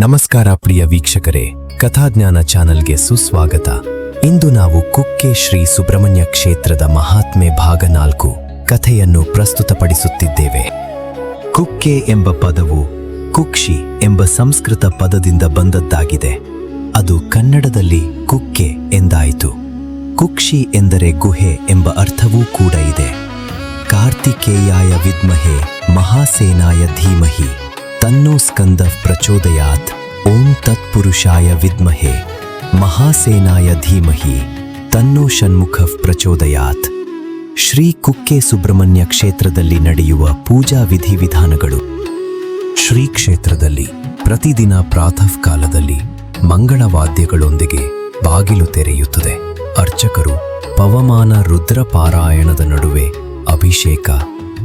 ನಮಸ್ಕಾರ ಪ್ರಿಯ ವೀಕ್ಷಕರೇ, ಕಥಾಜ್ಞಾನ ಚಾನೆಲ್ಗೆ ಸುಸ್ವಾಗತ. ಇಂದು ನಾವು ಕುಕ್ಕೆ ಶ್ರೀ ಸುಬ್ರಹ್ಮಣ್ಯ ಕ್ಷೇತ್ರದ ಮಹಾತ್ಮೆ ಭಾಗ ನಾಲ್ಕು ಕಥೆಯನ್ನು ಪ್ರಸ್ತುತಪಡಿಸುತ್ತಿದ್ದೇವೆ. ಕುಕ್ಕೆ ಎಂಬ ಪದವು ಕುಕ್ಷಿ ಎಂಬ ಸಂಸ್ಕೃತ ಪದದಿಂದ ಬಂದದ್ದಾಗಿದೆ. ಅದು ಕನ್ನಡದಲ್ಲಿ ಕುಕ್ಕೆ ಎಂದಾಯಿತು. ಕುಕ್ಷಿ ಎಂದರೆ ಗುಹೆ ಎಂಬ ಅರ್ಥವೂ ಕೂಡ ಇದೆ. ಕಾರ್ತಿಕೇಯಾಯ ವಿದ್ಮಹೆ ಮಹಾಸೇನಾಯ ಧೀಮಹಿ. ತನ್ನೋ ಸ್ಕಂದ ಪ್ರಚೋದಯಾತ್. ಓಂ ತತ್ಪುರುಷಾಯ ವಿದ್ಮಹೆ. ಮಹಾಸೇನಾಯ ಧೀಮಹಿ. ತನ್ನೋ ಷಣ್ಮುಖ ಪ್ರಚೋದಯಾತ್. ಶ್ರೀ ಕುಕ್ಕೆ ಸುಬ್ರಹ್ಮಣ್ಯ ಕ್ಷೇತ್ರದಲ್ಲಿ ನಡೆಯುವ ಪೂಜಾ ವಿಧಿವಿಧಾನಗಳು. ಶ್ರೀ ಕ್ಷೇತ್ರದಲ್ಲಿ ಪ್ರತಿದಿನ ಪ್ರಾತಃ ಕಾಲದಲ್ಲಿ ಮಂಗಳವಾದ್ಯಗಳೊಂದಿಗೆ ಬಾಗಿಲು ತೆರೆಯುತ್ತದೆ. ಅರ್ಚಕರು ಪವಮಾನ ರುದ್ರ ಪಾರಾಯಣದ ನಡುವೆ ಅಭಿಷೇಕ,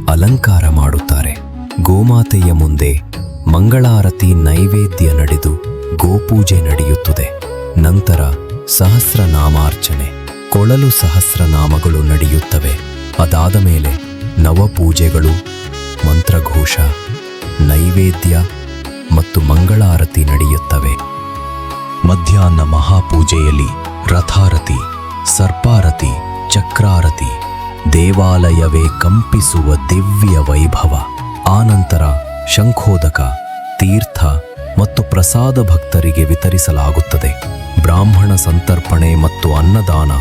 ಅಲಂಕಾರ ಮಾಡುತ್ತಾರೆ. ಗೋಮಾತೆಯ ಮುಂದೆ ಮಂಗಳಾರತಿ ನೈವೇದ್ಯ ನಡೆದು ಗೋಪೂಜೆ ನಡೆಯುತ್ತದೆ. ನಂತರ ಸಹಸ್ರನಾಮಾರ್ಚನೆ, ಕೊಳಲು ಸಹಸ್ರನಾಮಗಳು ನಡೆಯುತ್ತವೆ. ಅದಾದ ಮೇಲೆ ನವಪೂಜೆಗಳು, ಮಂತ್ರಘೋಷ, ನೈವೇದ್ಯ ಮತ್ತು ಮಂಗಳಾರತಿ ನಡೆಯುತ್ತವೆ. ಮಧ್ಯಾಹ್ನ ಮಹಾಪೂಜೆಯಲ್ಲಿ ರಥಾರತಿ, ಸರ್ಪಾರತಿ, ಚಕ್ರಾರತಿ, ದೇವಾಲಯವೇ ಕಂಪಿಸುವ ದಿವ್ಯ ವೈಭವ. ಆನಂತರ ಶಂಖೋದಕ, ತೀರ್ಥ ಮತ್ತು ಪ್ರಸಾದ ಭಕ್ತರಿಗೆ ವಿತರಿಸಲಾಗುತ್ತದೆ. ಬ್ರಾಹ್ಮಣ ಸಂತರ್ಪಣೆ ಮತ್ತು ಅನ್ನದಾನ,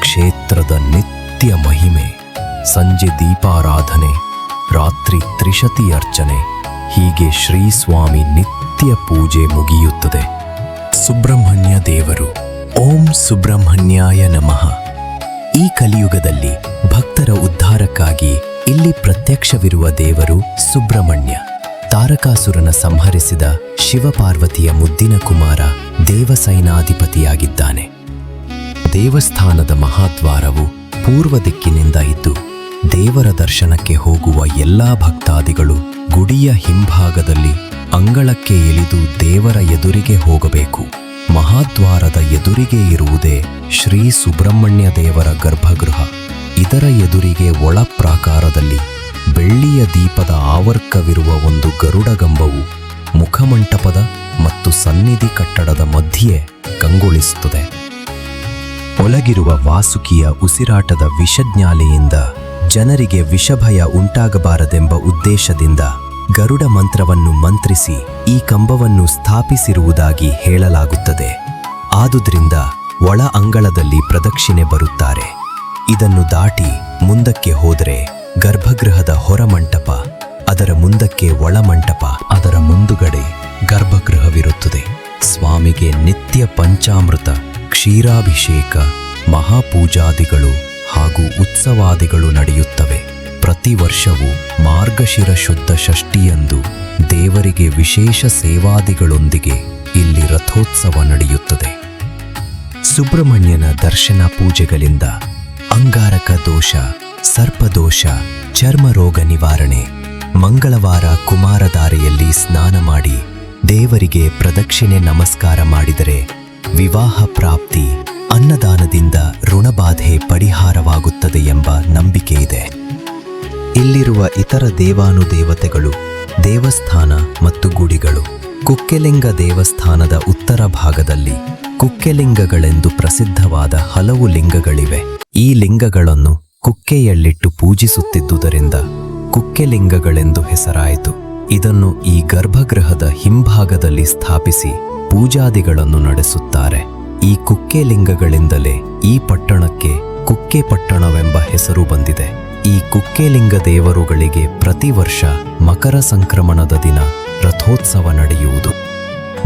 ಕ್ಷೇತ್ರದ ನಿತ್ಯ ಮಹಿಮೆ, ಸಂಜೆ ದೀಪಾರಾಧನೆ, ರಾತ್ರಿ ತ್ರಿಶತಿ ಅರ್ಚನೆ, ಹೀಗೆ ಶ್ರೀ ಸ್ವಾಮಿ ನಿತ್ಯ ಪೂಜೆ ಮುಗಿಯುತ್ತದೆ. ಸುಬ್ರಹ್ಮಣ್ಯ ದೇವರು, ಓಂ ಸುಬ್ರಹ್ಮಣ್ಯಾಯ ನಮಃ. ಈ ಕಲಿಯುಗದಲ್ಲಿ ಭಕ್ತರ ಉದ್ಧಾರಕ್ಕಾಗಿ ಇಲ್ಲಿ ಪ್ರತ್ಯಕ್ಷವಿರುವ ದೇವರು ಸುಬ್ರಹ್ಮಣ್ಯ. ತಾರಕಾಸುರನ ಸಂಹರಿಸಿದ ಶಿವಪಾರ್ವತಿಯ ಮುದ್ದಿನ ಕುಮಾರ ದೇವಸೈನಾಧಿಪತಿಯಾಗಿದ್ದಾನೆ. ದೇವಸ್ಥಾನದ ಮಹಾದ್ವಾರವು ಪೂರ್ವ ದಿಕ್ಕಿನಿಂದ ಇದ್ದು, ದೇವರ ದರ್ಶನಕ್ಕೆ ಹೋಗುವ ಎಲ್ಲಾ ಭಕ್ತಾದಿಗಳು ಗುಡಿಯ ಹಿಂಭಾಗದಲ್ಲಿ ಅಂಗಳಕ್ಕೆ ಇಳಿದು ದೇವರ ಎದುರಿಗೆ ಹೋಗಬೇಕು. ಮಹಾದ್ವಾರದ ಎದುರಿಗೆ ಇರುವುದೇ ಶ್ರೀ ಸುಬ್ರಹ್ಮಣ್ಯ ದೇವರ ಗರ್ಭಗೃಹ. ಇದರ ಎದುರಿಗೆ ಒಳ ಪ್ರಾಕಾರದಲ್ಲಿ ಬೆಳ್ಳಿಯ ದೀಪದ ಆವರ್ಕವಿರುವ ಒಂದು ಗರುಡಗಂಬವು ಮುಖಮಂಟಪದ ಮತ್ತು ಸನ್ನಿಧಿ ಕಟ್ಟಡದ ಮಧ್ಯೆ ಕಂಗೊಳಿಸುತ್ತದೆ. ಒಳಗಿರುವ ವಾಸುಕಿಯ ಉಸಿರಾಟದ ವಿಷಜ್ಞಾಲೆಯಿಂದ ಜನರಿಗೆ ವಿಷಭಯ ಉಂಟಾಗಬಾರದೆಂಬ ಉದ್ದೇಶದಿಂದ ಗರುಡ ಮಂತ್ರವನ್ನು ಮಂತ್ರಿಸಿ ಈ ಕಂಬವನ್ನು ಸ್ಥಾಪಿಸಿರುವುದಾಗಿ ಹೇಳಲಾಗುತ್ತದೆ. ಆದುದರಿಂದ ಒಳ ಅಂಗಳದಲ್ಲಿ ಪ್ರದಕ್ಷಿಣೆ ಬರುತ್ತಾರೆ. ಇದನ್ನು ದಾಟಿ ಮುಂದಕ್ಕೆ ಹೋದರೆ ಗರ್ಭಗೃಹದ ಹೊರಮಂಟಪ, ಅದರ ಮುಂದಕ್ಕೆ ಒಳಮಂಟಪ, ಅದರ ಮುಂದುಗಡೆ ಗರ್ಭಗೃಹವಿರುತ್ತದೆ. ಸ್ವಾಮಿಗೆ ನಿತ್ಯ ಪಂಚಾಮೃತ, ಕ್ಷೀರಾಭಿಷೇಕ, ಮಹಾಪೂಜಾದಿಗಳು ಹಾಗೂ ಉತ್ಸವಾದಿಗಳು ನಡೆಯುತ್ತವೆ. ಪ್ರತಿ ವರ್ಷವೂ ಮಾರ್ಗಶಿರ ಶುದ್ಧ ಷಷ್ಠಿಯಂದು ದೇವರಿಗೆ ವಿಶೇಷ ಸೇವಾದಿಗಳೊಂದಿಗೆ ಇಲ್ಲಿ ರಥೋತ್ಸವ ನಡೆಯುತ್ತದೆ. ಸುಬ್ರಹ್ಮಣ್ಯನ ದರ್ಶನ ಪೂಜೆಗಳಿಂದ ಅಂಗಾರಕ ದೋಷ ಸರ್ಪದೋಷ, ಚರ್ಮರೋಗ ನಿವಾರಣೆ. ಮಂಗಳವಾರ ಕುಮಾರಧಾರೆಯಲ್ಲಿ ಸ್ನಾನ ಮಾಡಿ ದೇವರಿಗೆ ಪ್ರದಕ್ಷಿಣೆ ನಮಸ್ಕಾರ ಮಾಡಿದರೆ ವಿವಾಹ ಪ್ರಾಪ್ತಿ, ಅನ್ನದಾನದಿಂದ ಋಣಬಾಧೆ ಪರಿಹಾರವಾಗುತ್ತದೆ ಎಂಬ ನಂಬಿಕೆ ಇದೆ. ಇಲ್ಲಿರುವ ಇತರ ದೇವಾನುದೇವತೆಗಳು, ದೇವಸ್ಥಾನ ಮತ್ತು ಗುಡಿಗಳು, ಕುಕ್ಕೆಲಿಂಗ ದೇವಸ್ಥಾನದ ಉತ್ತರ ಭಾಗದಲ್ಲಿ ಕುಕ್ಕೆಲಿಂಗಗಳೆಂದು ಪ್ರಸಿದ್ಧವಾದ ಹಲವು ಲಿಂಗಗಳಿವೆ. ಈ ಲಿಂಗಗಳನ್ನು ಕುಕ್ಕೆಯಲ್ಲಿಟ್ಟು ಪೂಜಿಸುತ್ತಿದ್ದುದರಿಂದ ಕುಕ್ಕೆಲಿಂಗಗಳೆಂದು ಹೆಸರಾಯಿತು. ಇದನ್ನು ಈ ಗರ್ಭಗೃಹದ ಹಿಂಭಾಗದಲ್ಲಿ ಸ್ಥಾಪಿಸಿ ಪೂಜಾದಿಗಳನ್ನು ನಡೆಸುತ್ತಾರೆ. ಈ ಕುಕ್ಕೆಲಿಂಗಗಳಿಂದಲೇ ಈ ಪಟ್ಟಣಕ್ಕೆ ಕುಕ್ಕೆ ಪಟ್ಟಣವೆಂಬ ಹೆಸರು ಬಂದಿದೆ. ಈ ಕುಕ್ಕೆಲಿಂಗ ದೇವರುಗಳಿಗೆ ಪ್ರತಿ ವರ್ಷ ಮಕರ ಸಂಕ್ರಮಣದ ದಿನ ರಥೋತ್ಸವ ನಡೆಯುವುದು.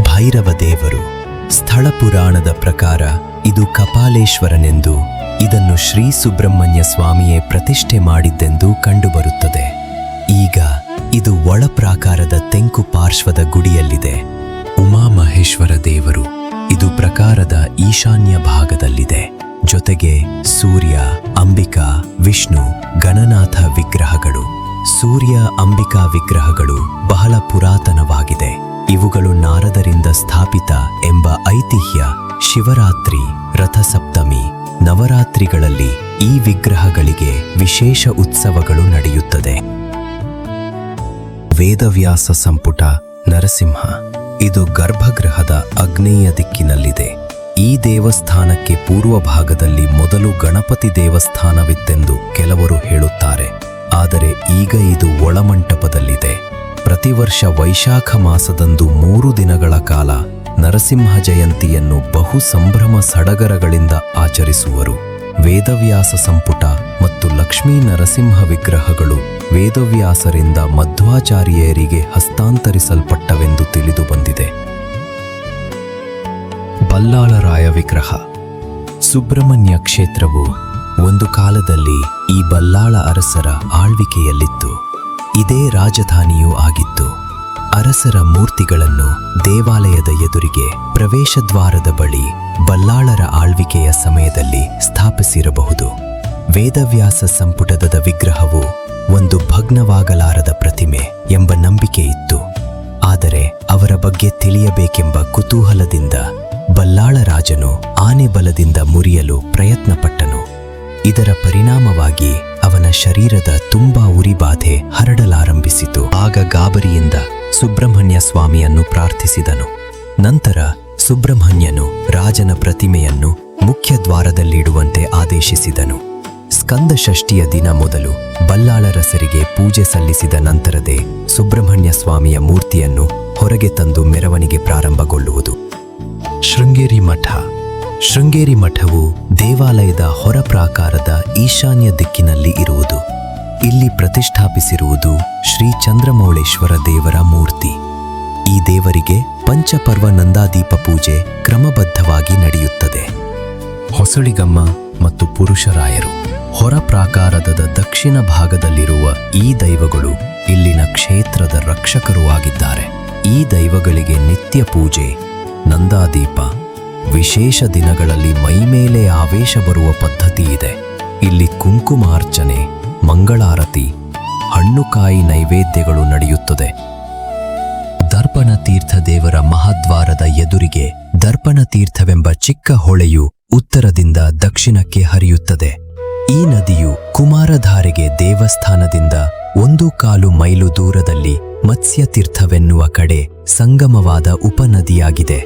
ಭೈರವ ದೇವರು ಸ್ಥಳ ಪುರಾಣದ ಪ್ರಕಾರ ಇದು ಕಪಾಲೇಶ್ವರನೆಂದು ಇದನ್ನು ಶ್ರೀ ಸುಬ್ರಹ್ಮಣ್ಯ ಸ್ವಾಮಿಯೇ ಪ್ರತಿಷ್ಠೆ ಮಾಡಿದ್ದೆಂದು ಕಂಡುಬರುತ್ತದೆ. ಈಗ ಇದು ಒಳ ಪ್ರಾಕಾರದ ತೆಂಕು ಪಾರ್ಶ್ವದ ಗುಡಿಯಲ್ಲಿದೆ. ಉಮಾಮಹೇಶ್ವರ ದೇವರು ಇದು ಪ್ರಕಾರದ ಈಶಾನ್ಯ ಭಾಗದಲ್ಲಿದೆ. ಜೊತೆಗೆ ಸೂರ್ಯ, ಅಂಬಿಕಾ, ವಿಷ್ಣು, ಗಣನಾಥ ವಿಗ್ರಹಗಳು. ಸೂರ್ಯ, ಅಂಬಿಕಾ ವಿಗ್ರಹಗಳು ಬಹಳ ಪುರಾತನವಾಗಿದೆ. ಇವುಗಳು ನಾರದರಿಂದ ಸ್ಥಾಪಿತ ಎಂಬ ಐತಿಹ್ಯ ಶಿವರಾತ್ರಿ, ರಥಸಪ್ತಮಿ ನವರಾತ್ರಿಗಳಲ್ಲಿ ಈ ವಿಗ್ರಹಗಳಿಗೆ ವಿಶೇಷ ಉತ್ಸವಗಳು ನಡೆಯುತ್ತದೆ. ವೇದವ್ಯಾಸ ಸಂಪುಟ ನರಸಿಂಹ, ಇದು ಗರ್ಭಗೃಹದ ಅಗ್ನೇಯ ದಿಕ್ಕಿನಲ್ಲಿದೆ. ಈ ದೇವಸ್ಥಾನಕ್ಕೆ ಪೂರ್ವ ಭಾಗದಲ್ಲಿ ಮೊದಲು ಗಣಪತಿ ದೇವಸ್ಥಾನವಿತ್ತೆಂದು ಕೆಲವರು ಹೇಳುತ್ತಾರೆ. ಆದರೆ ಈಗ ಇದು ಒಳಮಂಟಪದಲ್ಲಿದೆ. ಪ್ರತಿ ವರ್ಷ ವೈಶಾಖ ಮಾಸದಂದು ಮೂರು ದಿನಗಳ ಕಾಲ ನರಸಿಂಹ ಜಯಂತಿಯನ್ನು ಬಹು ಸಂಭ್ರಮ ಸಡಗರಗಳಿಂದ ಆಚರಿಸುವರು. ವೇದವ್ಯಾಸ ಸಂಪುಟ ಮತ್ತು ಲಕ್ಷ್ಮೀ ನರಸಿಂಹ ವಿಗ್ರಹಗಳು ವೇದವ್ಯಾಸರಿಂದ ಮಧ್ವಾಚಾರ್ಯರಿಗೆ ಹಸ್ತಾಂತರಿಸಲ್ಪಟ್ಟವೆಂದು ತಿಳಿದು ಬಂದಿದೆ. ಬಲ್ಲಾಳರಾಯ ವಿಗ್ರಹ. ಸುಬ್ರಹ್ಮಣ್ಯ ಕ್ಷೇತ್ರವು ಒಂದು ಕಾಲದಲ್ಲಿ ಈ ಬಲ್ಲಾಳ ಅರಸರ ಆಳ್ವಿಕೆಯಲ್ಲಿತ್ತು. ಇದೇ ರಾಜಧಾನಿಯೂ ಆಗಿತ್ತು. ಅರಸರ ಮೂರ್ತಿಗಳನ್ನು ದೇವಾಲಯದ ಎದುರಿಗೆ ಪ್ರವೇಶದ್ವಾರದ ಬಳಿ ಬಲ್ಲಾಳರ ಆಳ್ವಿಕೆಯ ಸಮಯದಲ್ಲಿ ಸ್ಥಾಪಿಸಿರಬಹುದು. ವೇದವ್ಯಾಸ ಸಂಪುಟದ ವಿಗ್ರಹವು ಒಂದು ಭಗ್ನವಾಗಲಾರದ ಪ್ರತಿಮೆ ಎಂಬ ನಂಬಿಕೆ ಇತ್ತು ಆದರೆ ಅವರ ಬಗ್ಗೆ ತಿಳಿಯಬೇಕೆಂಬ ಕುತೂಹಲದಿಂದ ಬಲ್ಲಾಳ ರಾಜನು ಆನೆ ಬಲದಿಂದ ಮುರಿಯಲು ಪ್ರಯತ್ನಪಟ್ಟನು. ಇದರ ಪರಿಣಾಮವಾಗಿ ಅವನ ಶರೀರದ ತುಂಬಾ ಉರಿಬಾಧೆ ಹರಡಲಾರಂಭಿಸಿತು. ಆಗ ಗಾಬರಿಯಿಂದ ಸುಬ್ರಹ್ಮಣ್ಯ ಸ್ವಾಮಿಯನ್ನು ಪ್ರಾರ್ಥಿಸಿದನು. ನಂತರ ಸುಬ್ರಹ್ಮಣ್ಯನು ರಾಜನ ಪ್ರತಿಮೆಯನ್ನು ಮುಖ್ಯ ದ್ವಾರದಲ್ಲಿಡುವಂತೆ ಆದೇಶಿಸಿದನು. ಸ್ಕಂದ ಷಷ್ಠಿಯ ದಿನ ಮೊದಲು ಬಲ್ಲಾಳರಸರಿಗೆ ಪೂಜೆ ಸಲ್ಲಿಸಿದ ನಂತರದೇ ಸುಬ್ರಹ್ಮಣ್ಯ ಸ್ವಾಮಿಯ ಮೂರ್ತಿಯನ್ನು ಹೊರಗೆ ತಂದು ಮೆರವಣಿಗೆ ಪ್ರಾರಂಭಗೊಳ್ಳುವುದು. ಶೃಂಗೇರಿ ಮಠ. ಶೃಂಗೇರಿ ಮಠವು ದೇವಾಲಯದ ಹೊರ ಪ್ರಾಕಾರದ ಈಶಾನ್ಯ ದಿಕ್ಕಿನಲ್ಲಿ ಇರುವುದು. ಇಲ್ಲಿ ಪ್ರತಿಷ್ಠಾಪಿಸಿರುವುದು ಶ್ರೀ ಚಂದ್ರಮೌಳೇಶ್ವರ ದೇವರ ಮೂರ್ತಿ. ಈ ದೇವರಿಗೆ ಪಂಚಪರ್ವ ನಂದಾದೀಪ ಪೂಜೆ ಕ್ರಮಬದ್ಧವಾಗಿ ನಡೆಯುತ್ತದೆ. ಹೊಸಳಿಗಮ್ಮ ಮತ್ತು ಪುರುಷರಾಯರು ಹೊರ ಪ್ರಾಕಾರದ ದಕ್ಷಿಣ ಭಾಗದಲ್ಲಿರುವ ಈ ದೈವಗಳು ಇಲ್ಲಿನ ಕ್ಷೇತ್ರದ ರಕ್ಷಕರೂ ಆಗಿದ್ದಾರೆ. ಈ ದೈವಗಳಿಗೆ ನಿತ್ಯ ಪೂಜೆ, ನಂದಾದೀಪ, ವಿಶೇಷ ದಿನಗಳಲ್ಲಿ ಮೈಮೇಲೆ ಆವೇಶ ಬರುವ ಪದ್ಧತಿ ಇದೆ. ಇಲ್ಲಿ ಕುಂಕುಮಾರ್ಚನೆ ಮಂಗಳಾರತಿ ಹಣ್ಣುಕಾಯಿ ನೈವೇದ್ಯಗಳು ನಡೆಯುತ್ತದೆ. ದರ್ಪಣ ತೀರ್ಥ ದೇವರ ಮಹಾದ್ವಾರದ ಎದುರಿಗೆ ದರ್ಪಣ ತೀರ್ಥವೆಂಬ ಚಿಕ್ಕ ಹೊಳೆಯು ಉತ್ತರದಿಂದ ದಕ್ಷಿಣಕ್ಕೆ ಹರಿಯುತ್ತದೆ. ಈ ನದಿಯು ಕುಮಾರಧಾರೆಗೆ ದೇವಸ್ಥಾನದಿಂದ ಒಂದು ಕಾಲು ಮೈಲು ದೂರದಲ್ಲಿ ಮತ್ಸ್ಯತೀರ್ಥವೆನ್ನುವ ಕಡೆ ಸಂಗಮವಾದ ಉಪನದಿಯಾಗಿದೆ.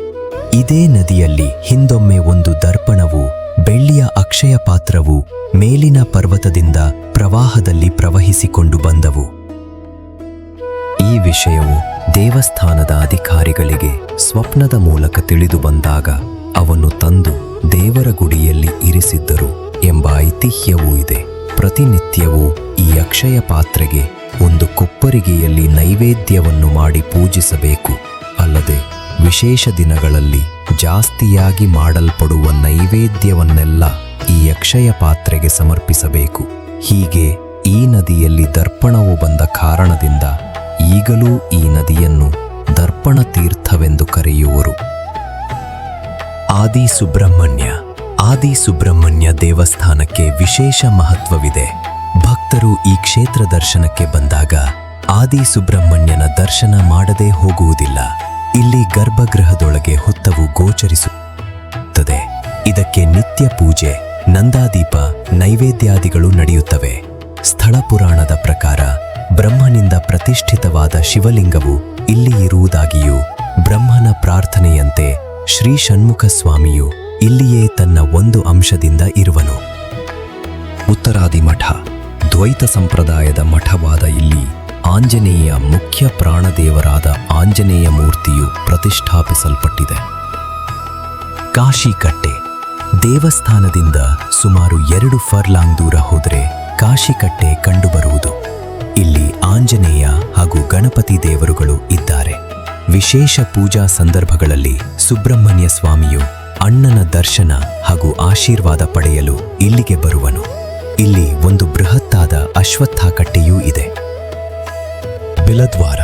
ಇದೇ ನದಿಯಲ್ಲಿ ಹಿಂದೊಮ್ಮೆ ಒಂದು ದರ್ಪಣವು ಬೆಳ್ಳಿಯ ಅಕ್ಷಯ ಪಾತ್ರವು ಮೇಲಿನ ಪರ್ವತದಿಂದ ಪ್ರವಾಹದಲ್ಲಿ ಪ್ರವಹಿಸಿಕೊಂಡು ಬಂದವು. ಈ ವಿಷಯವು ದೇವಸ್ಥಾನದ ಅಧಿಕಾರಿಗಳಿಗೆ ಸ್ವಪ್ನದ ಮೂಲಕ ತಿಳಿದು ಬಂದಾಗ ಅವನ್ನು ತಂದು ದೇವರ ಗುಡಿಯಲ್ಲಿ ಇರಿಸಿದ್ದರು ಎಂಬ ಐತಿಹ್ಯವೂ ಇದೆ. ಪ್ರತಿನಿತ್ಯವೂ ಈ ಅಕ್ಷಯ ಪಾತ್ರೆಗೆ ಒಂದು ಕೊಪ್ಪರಿಗೆಯಲ್ಲಿ ನೈವೇದ್ಯವನ್ನು ಮಾಡಿ ಪೂಜಿಸಬೇಕು. ಅಲ್ಲದೆ ವಿಶೇಷ ದಿನಗಳಲ್ಲಿ ಜಾಸ್ತಿಯಾಗಿ ಮಾಡಲ್ಪಡುವ ನೈವೇದ್ಯವನ್ನೆಲ್ಲ ಈ ಅಕ್ಷಯ ಪಾತ್ರೆಗೆ ಸಮರ್ಪಿಸಬೇಕು. ಹೀಗೆ ಈ ನದಿಯಲ್ಲಿ ದರ್ಪಣವು ಬಂದ ಕಾರಣದಿಂದ ಈಗಲೂ ಈ ನದಿಯನ್ನು ದರ್ಪಣ ತೀರ್ಥವೆಂದು ಕರೆಯುವರು. ಆದಿ ಸುಬ್ರಹ್ಮಣ್ಯ ಆದಿ ಸುಬ್ರಹ್ಮಣ್ಯ ದೇವಸ್ಥಾನಕ್ಕೆ ವಿಶೇಷ ಮಹತ್ವವಿದೆ. ಭಕ್ತರು ಈ ಕ್ಷೇತ್ರ ದರ್ಶನಕ್ಕೆ ಬಂದಾಗ ಆದಿ ಸುಬ್ರಹ್ಮಣ್ಯನ ದರ್ಶನ ಮಾಡದೇ ಹೋಗುವುದಿಲ್ಲ. ಇಲ್ಲಿ ಗರ್ಭಗೃಹದೊಳಗೆ ಹೊತ್ತವು ಗೋಚರಿಸುತ್ತದೆ. ಇದಕ್ಕೆ ನಿತ್ಯ ಪೂಜೆ ನಂದಾದೀಪ ನೈವೇದ್ಯಾದಿಗಳು ನಡೆಯುತ್ತವೆ. ಸ್ಥಳ ಪುರಾಣದ ಪ್ರಕಾರ ಬ್ರಹ್ಮನಿಂದ ಪ್ರತಿಷ್ಠಿತವಾದ ಶಿವಲಿಂಗವು ಇಲ್ಲಿ ಇರುವುದಾಗಿಯೂ, ಬ್ರಹ್ಮನ ಪ್ರಾರ್ಥನೆಯಂತೆ ಶ್ರೀ ಷಣ್ಮುಖ ಸ್ವಾಮಿಯು ಇಲ್ಲಿಯೇ ತನ್ನ ಒಂದು ಅಂಶದಿಂದ ಇರುವನು. ಉತ್ತರಾದಿ ಮಠ, ದ್ವೈತ ಸಂಪ್ರದಾಯದ ಮಠವಾದ ಇಲ್ಲಿ ಆಂಜನೇಯ ಮುಖ್ಯ ಪ್ರಾಣದೇವರಾದ ಆಂಜನೇಯ ಮೂರ್ತಿಯು ಪ್ರತಿಷ್ಠಾಪಿಸಲ್ಪಟ್ಟಿದೆ. ಕಾಶಿಕಟ್ಟೆ ದೇವಸ್ಥಾನದಿಂದ ಸುಮಾರು ಎರಡು ಫರ್ಲಾಂಗ್ ದೂರ ಹೋದರೆ ಕಾಶಿಕಟ್ಟೆ ಕಂಡುಬರುವುದು. ಇಲ್ಲಿ ಆಂಜನೇಯ ಹಾಗೂ ಗಣಪತಿ ದೇವರುಗಳು ಇದ್ದಾರೆ. ವಿಶೇಷ ಪೂಜಾ ಸಂದರ್ಭಗಳಲ್ಲಿ ಸುಬ್ರಹ್ಮಣ್ಯ ಸ್ವಾಮಿಯು ಅಣ್ಣನ ದರ್ಶನ ಹಾಗೂ ಆಶೀರ್ವಾದ ಪಡೆಯಲು ಇಲ್ಲಿಗೆ ಬರುವನು. ಇಲ್ಲಿ ಒಂದು ಬೃಹತ್ತಾದ ಅಶ್ವತ್ಥಕಟ್ಟೆಯೂ ಇದೆ. ಬಿಲದ್ವಾರ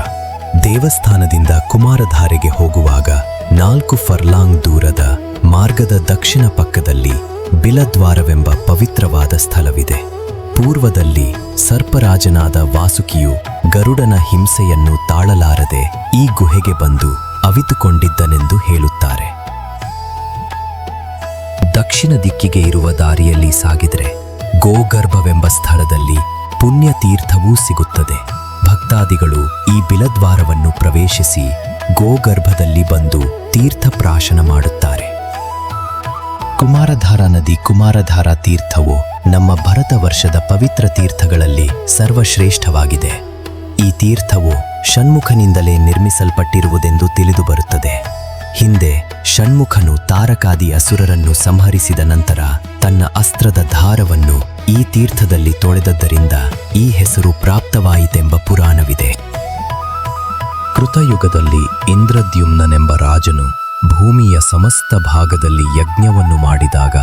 ದೇವಸ್ಥಾನದಿಂದ ಕುಮಾರಧಾರೆಗೆ ಹೋಗುವಾಗ ನಾಲ್ಕು ಫರ್ಲಾಂಗ್ ದೂರದ ಮಾರ್ಗದ ದಕ್ಷಿಣ ಪಕ್ಕದಲ್ಲಿ ಬಿಲದ್ವಾರವೆಂಬ ಪವಿತ್ರವಾದ ಸ್ಥಳವಿದೆ. ಪೂರ್ವದಲ್ಲಿ ಸರ್ಪರಾಜನಾದ ವಾಸುಕಿಯು ಗರುಡನ ಹಿಂಸೆಯನ್ನು ತಾಳಲಾರದೆ ಈ ಗುಹೆಗೆ ಬಂದು ಅವಿತುಕೊಂಡಿದ್ದನೆಂದು ಹೇಳುತ್ತಾರೆ. ದಕ್ಷಿಣ ದಿಕ್ಕಿಗೆ ಇರುವ ದಾರಿಯಲ್ಲಿ ಸಾಗಿದರೆ ಗೋಗರ್ಭವೆಂಬ ಸ್ಥಳದಲ್ಲಿ ಪುಣ್ಯತೀರ್ಥವೂ ಸಿಗುತ್ತದೆ. ಭಕ್ತಾದಿಗಳು ಈ ಬಿಲದ್ವಾರವನ್ನು ಪ್ರವೇಶಿಸಿ ಗೋಗರ್ಭದಲ್ಲಿ ಬಂದು ತೀರ್ಥ ಪ್ರಾಶನ ಮಾಡುತ್ತಾರೆ. ಕುಮಾರಧಾರ ನದಿ ಕುಮಾರಧಾರ ತೀರ್ಥವು ನಮ್ಮ ಭರತ ವರ್ಷದ ಪವಿತ್ರ ತೀರ್ಥಗಳಲ್ಲಿ ಸರ್ವಶ್ರೇಷ್ಠವಾಗಿದೆ. ಈ ತೀರ್ಥವು ಷಣ್ಮುಖನಿಂದಲೇ ನಿರ್ಮಿಸಲ್ಪಟ್ಟಿರುವುದೆಂದು ತಿಳಿದು ಬರುತ್ತದೆ ಹಿಂದೆ ಷಣ್ಮುಖನು ತಾರಕಾದಿ ಅಸುರರನ್ನು ಸಂಹರಿಸಿದ ನಂತರ ತನ್ನ ಅಸ್ತ್ರದ ಧಾರವನ್ನು ಈ ತೀರ್ಥದಲ್ಲಿ ತೊಳೆದದ್ದರಿಂದ ಈ ಹೆಸರು ಪ್ರಾಪ್ತವಾಯಿತೆಂಬ ಪುರಾಣವಿದೆ. ಕೃತಯುಗದಲ್ಲಿ ಇಂದ್ರದ್ಯುಮ್ನನೆಂಬ ರಾಜನು ಭೂಮಿಯ ಸಮಸ್ತ ಭಾಗದಲ್ಲಿ ಯಜ್ಞವನ್ನು ಮಾಡಿದಾಗ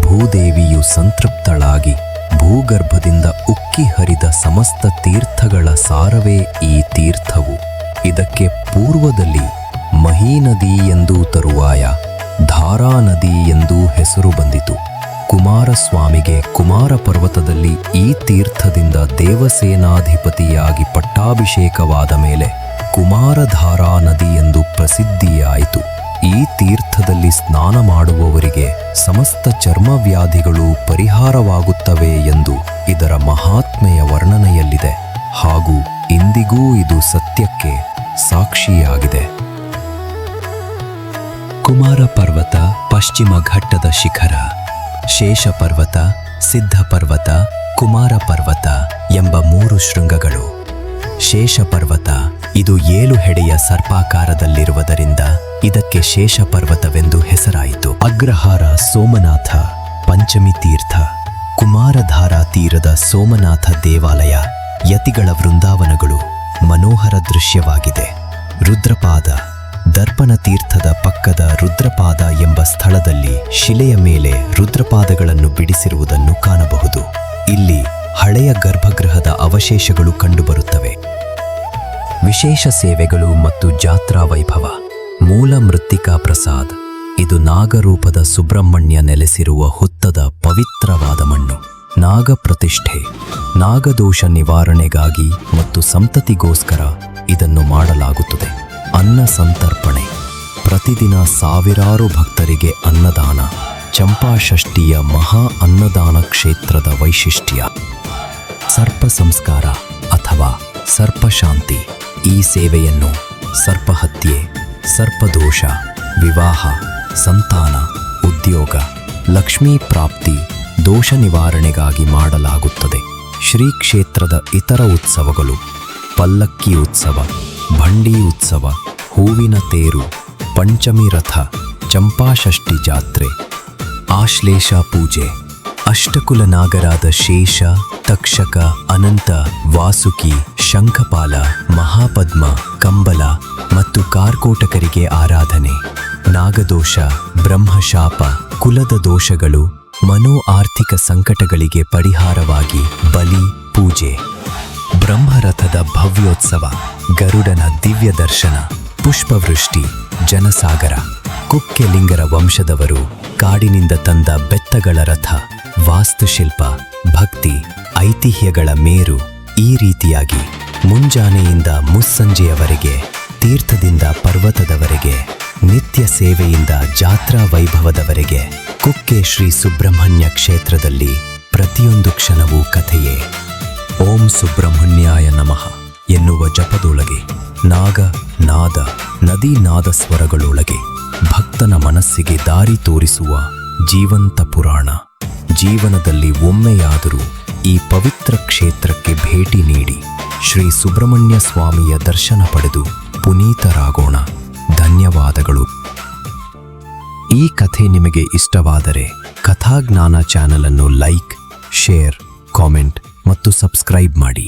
ಭೂದೇವಿಯು ಸಂತೃಪ್ತಳಾಗಿ ಭೂಗರ್ಭದಿಂದ ಉಕ್ಕಿ ಹರಿದ ಸಮಸ್ತ ತೀರ್ಥಗಳ ಸಾರವೇ ಈ ತೀರ್ಥವು. ಇದಕ್ಕೆ ಪೂರ್ವದಲ್ಲಿ ಮಹೀನದಿ ಎಂದೂ ತರುವಾಯ ಧಾರಾ ನದಿ ಎಂದೂ ಹೆಸರು ಬಂದಿತು. ಕುಮಾರಸ್ವಾಮಿಗೆ ಕುಮಾರ ಪರ್ವತದಲ್ಲಿ ಈ ತೀರ್ಥದಿಂದ ದೇವಸೇನಾಧಿಪತಿಯಾಗಿ ಪಟ್ಟಾಭಿಷೇಕವಾದ ಮೇಲೆ ಕುಮಾರಧಾರಾ ನದಿ ಎಂದು ಪ್ರಸಿದ್ಧಿಯಾಯಿತು. ಈ ತೀರ್ಥದಲ್ಲಿ ಸ್ನಾನ ಮಾಡುವವರಿಗೆ ಸಮಸ್ತ ಚರ್ಮವ್ಯಾಧಿಗಳು ಪರಿಹಾರವಾಗುತ್ತವೆ ಎಂದು ಇದರ ಮಹಾತ್ಮೆಯ ವರ್ಣನೆಯಲ್ಲಿದೆ. ಹಾಗೂ ಇಂದಿಗೂ ಇದು ಸತ್ಯಕ್ಕೆ ಸಾಕ್ಷಿಯಾಗಿದೆ. ಕುಮಾರ ಪರ್ವತ ಪಶ್ಚಿಮ ಘಟ್ಟದ ಶಿಖರ, ಶೇಷ ಪರ್ವತ, ಸಿದ್ಧ ಪರ್ವತ, ಕುಮಾರ ಪರ್ವತ ಎಂಬ ಮೂರು ಶೃಂಗಗಳು. ಶೇಷ ಪರ್ವತ ಇದು ಏಳು ಹೆಡೆಯ ಸರ್ಪಾಕಾರದಲ್ಲಿರುವುದರಿಂದ ಇದಕ್ಕೆ ಶೇಷ ಪರ್ವತವೆಂದು ಹೆಸರಾಯಿತು. ಅಗ್ರಹಾರ ಸೋಮನಾಥ, ಪಂಚಮಿ ತೀರ್ಥ, ಕುಮಾರಧಾರಾ ತೀರದ ಸೋಮನಾಥ ದೇವಾಲಯ, ಯತಿಗಳ ವೃಂದಾವನಗಳು ಮನೋಹರ ದೃಶ್ಯವಾಗಿದೆ. ರುದ್ರಪಾದ, ದರ್ಪಣ ತೀರ್ಥದ ಪಕ್ಕದ ರುದ್ರಪಾದ ಎಂಬ ಸ್ಥಳದಲ್ಲಿ ಶಿಲೆಯ ಮೇಲೆ ರುದ್ರಪಾದಗಳನ್ನು ಬಿಡಿಸಿರುವುದನ್ನು ಕಾಣಬಹುದು. ಇಲ್ಲಿ ಹಳೆಯ ಗರ್ಭಗೃಹದ ಅವಶೇಷಗಳು ಕಂಡುಬರುತ್ತವೆ. ವಿಶೇಷ ಸೇವೆಗಳು ಮತ್ತು ಜಾತ್ರಾ ವೈಭವ. ಮೂಲ ಮೃತ್ತಿಕಾ ಪ್ರಸಾದ್. ಇದು ನಾಗರೂಪದ ಸುಬ್ರಹ್ಮಣ್ಯ ನೆಲೆಸಿರುವ ಹುತ್ತದ ಪವಿತ್ರವಾದ ಮಣ್ಣು. ನಾಗ ಪ್ರತಿಷ್ಠೆ. ನಾಗದೋಷ ನಿವಾರಣೆಗಾಗಿ ಮತ್ತು ಸಂತತಿಗೋಸ್ಕರ ಇದನ್ನು ಮಾಡಲಾಗುತ್ತದೆ. ಅನ್ನ ಸಂತರ್ಪಣೆ. ಪ್ರತಿದಿನ ಸಾವಿರಾರು ಭಕ್ತರಿಗೆ ಅನ್ನದಾನ. ಚಂಪಾಷಷ್ಠಿಯ ಮಹಾ ಅನ್ನದಾನ ಕ್ಷೇತ್ರದ ವೈಶಿಷ್ಟ್ಯ. ಸರ್ಪ ಸಂಸ್ಕಾರ ಅಥವಾ ಸರ್ಪಶಾಂತಿ ಈ ಸೇವೆಯನ್ನು ಸರ್ಪಹತ್ಯೆ ಸರ್ಪದೋಷ ವಿವಾಹ, ಸಂತಾನ, ಉದ್ಯೋಗ, ಲಕ್ಷ್ಮೀ ಪ್ರಾಪ್ತಿ, ದೋಷ ನಿವಾರಣೆಗಾಗಿ ಮಾಡಲಾಗುತ್ತದೆ. ಶ್ರೀ ಕ್ಷೇತ್ರದ ಇತರ ಉತ್ಸವಗಳು ಪಲ್ಲಕ್ಕಿ ಉತ್ಸವ, ಭಂಡಿ ಉತ್ಸವ, ಹೂವಿನ ತೇರು, ಪಂಚಮಿ ರಥ, ಚಂಪಾಷಷ್ಠಿ ಜಾತ್ರೆ ಆಶ್ಲೇಷ ಪೂಜೆ. ಅಷ್ಟಕುಲ ನಾಗರಾದ ಶೇಷ, ತಕ್ಷಕ, ಅನಂತ, ವಾಸುಕಿ, ಶಂಖಪಾಲ, ಮಹಾಪದ್ಮ, ಕಂಬಲ ಮತ್ತು ಕಾರ್ಕೋಟಕರಿಗೆ ಆರಾಧನೆ. ನಾಗದೋಷ, ಬ್ರಹ್ಮಶಾಪ, ಕುಲದ ದೋಷಗಳು ಮನೋ ಆರ್ಥಿಕ ಸಂಕಟಗಳಿಗೆ ಪರಿಹಾರವಾಗಿ ಬಲಿ, ಪೂಜೆ. ಬ್ರಹ್ಮರಥದ ಭವ್ಯೋತ್ಸವ, ಗರುಡನ ದಿವ್ಯ ದರ್ಶನ ಪುಷ್ಪವೃಷ್ಟಿ, ಜನಸಾಗರ. ಕುಕ್ಕೆಲಿಂಗರ ವಂಶದವರು ಕಾಡಿನಿಂದ ತಂದ ಬೆತ್ತಗಳ ರಥ, ವಾಸ್ತುಶಿಲ್ಪ, ಭಕ್ತಿ, ಐತಿಹ್ಯಗಳ ಮೇರು ಈ ರೀತಿಯಾಗಿ ಮುಂಜಾನೆಯಿಂದ ಮುಸ್ಸಂಜೆಯವರೆಗೆ, ತೀರ್ಥದಿಂದ ಪರ್ವತದವರೆಗೆ, ನಿತ್ಯ ಸೇವೆಯಿಂದ ಜಾತ್ರಾ ವೈಭವದವರೆಗೆ ಕುಕ್ಕೆ ಶ್ರೀ ಸುಬ್ರಹ್ಮಣ್ಯ ಕ್ಷೇತ್ರದಲ್ಲಿ ಪ್ರತಿಯೊಂದು ಕ್ಷಣವೂ ಕಥೆಯೇ. ಓಂ ಸುಬ್ರಹ್ಮಣ್ಯಾಯ ನಮಃ. ಎನ್ನುವ ಜಪದೊಳಗೆ ನಾಗ, ನಾದ, ನದಿ, ನಾದ ಸ್ವರಗಳೊಳಗೆ ಭಕ್ತನ ಮನಸ್ಸಿಗೆ ದಾರಿ ತೋರಿಸುವ ಜೀವಂತ ಪುರಾಣ. ಜೀವನದಲ್ಲಿ ಒಮ್ಮೆಯಾದರೂ ಈ ಪವಿತ್ರ ಕ್ಷೇತ್ರಕ್ಕೆ ಭೇಟಿ ನೀಡಿ ಶ್ರೀ ಸುಬ್ರಹ್ಮಣ್ಯ ಸ್ವಾಮಿಯ ದರ್ಶನ ಪಡೆದು ಪುನೀತರಾಗೋಣ. ಧನ್ಯವಾದಗಳು. ಈ ಕಥೆ ನಿಮಗೆ ಇಷ್ಟವಾದರೆ ಕಥಾಜ್ಞಾನ ಚಾನಲನ್ನು ಲೈಕ್, ಶೇರ್, ಕಾಮೆಂಟ್ ಮತ್ತು ಸಬ್ಸ್ಕ್ರೈಬ್ ಮಾಡಿ.